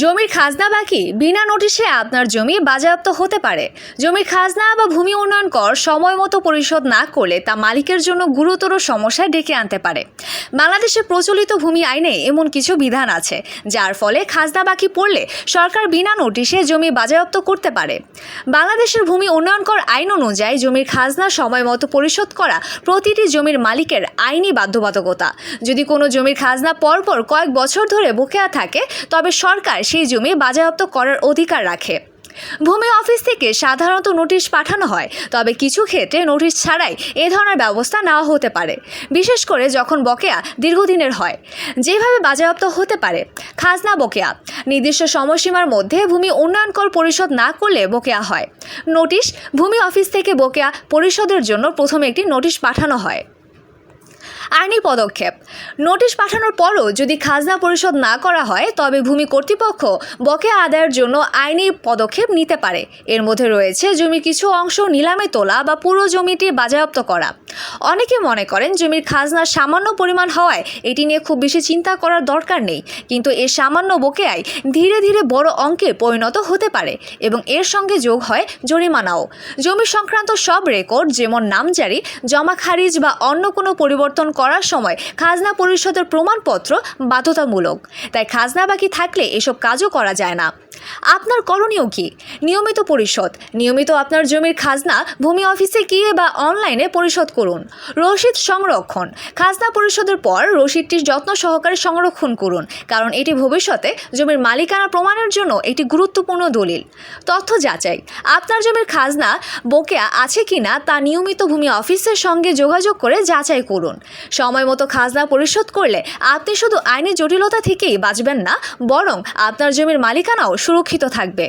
জমির খাজনা বাকি? বিনা নোটিশে আপনার জমি বাজেয়াপ্ত হতে পারে। জমির খাজনা বা ভূমি উন্নয়ন কর সময় মতো পরিশোধ না করলে তা মালিকের জন্য গুরুতর সমস্যায় ডেকে আনতে পারে। বাংলাদেশে প্রচলিত ভূমি আইনে এমন কিছু বিধান আছে, যার ফলে খাজনা বাকি পড়লে সরকার বিনা নোটিশে জমি বাজেয়াপ্ত করতে পারে। বাংলাদেশের ভূমি উন্নয়ন কর আইন অনুযায়ী জমির খাজনা সময় মতো পরিশোধ করা প্রতিটি জমির মালিকের আইনি বাধ্যবাধকতা। যদি কোনো জমির খাজনা পরপর কয়েক বছর ধরে বকেয়া থাকে, তবে সরকার সেই জমি বাজেয়াপ্ত করার অধিকার রাখে। ভূমি অফিস থেকে সাধারণত নোটিশ পাঠানো হয়, তবে কিছু ক্ষেত্রে নোটিশ ছাড়াই এ ধরনের ব্যবস্থা নেওয়া হতে পারে, বিশেষ করে যখন বকেয়া দীর্ঘদিনের হয়। যেভাবে বাজেয়াপ্ত হতে পারে, খাজনা বকেয়া, নির্দিষ্ট সময়সীমার মধ্যে ভূমি উন্নয়ন কর পরিশোধ না করলে বকেয়া হয়। নোটিশ, ভূমি অফিস থেকে বকেয়া পরিশোধের জন্য প্রথমে একটি নোটিশ পাঠানো হয়। আইনি পদক্ষেপ। নোটিশ পাঠানোর পরও যদি খাজনা পরিশোধ না করা হয়, তবে ভূমি কর্তৃপক্ষ বকেয়া আদায়ের জন্য আইনি পদক্ষেপ নিতে পারে। এর মধ্যে রয়েছে জমির কিছু অংশ নিলামে তোলা বা পুরো জমিটি বাজেয়াপ্ত করা। অনেকে মনে করেন জমির খাজনা সামান্য পরিমাণ হওয়ায় এটি নিয়ে খুব বেশি চিন্তা করার দরকার নেই। কিন্তু এর সামান্য বকেয়ায় ধীরে ধীরে বড় অঙ্কে পরিণত হতে পারে এবং এর সঙ্গে যোগ হয় জরিমানাও। জমি সংক্রান্ত সব রেকর্ড যেমন নামজারি, জমা খারিজ বা অন্য কোনো পরিবর্তন করার সময় খাজনা পরিষদের প্রমাণপত্র বাধ্যতামূলক। তাই খাজনা বাকি থাকলে এসব কাজও করা যায় না। আপনার করণীয় কি? নিয়মিত পরিশোধ। নিয়মিত আপনার জমির খাজনা ভূমি অফিসে গিয়ে বা অনলাইনে পরিশোধ করুন রসিদ সংরক্ষণ। খাজনা পরিশোধের পর রসিদটি যত্ন সহকারে সংরক্ষণ করুন, কারণ এটি ভবিষ্যতে জমির মালিকানা প্রমাণের জন্য একটি গুরুত্বপূর্ণ দলিল। তথ্য যাচাই। আপনার জমির খাজনা বকেয়া আছে কি না তা নিয়মিত ভূমি অফিসের সঙ্গে যোগাযোগ করে যাচাই করুন। সময় মতো খাজনা পরিশোধ করলে আপনি শুধু আইনি জটিলতা থেকেই বাঁচবেন না, বরং আপনার জমির মালিকানাও সুরক্ষিত থাকবে।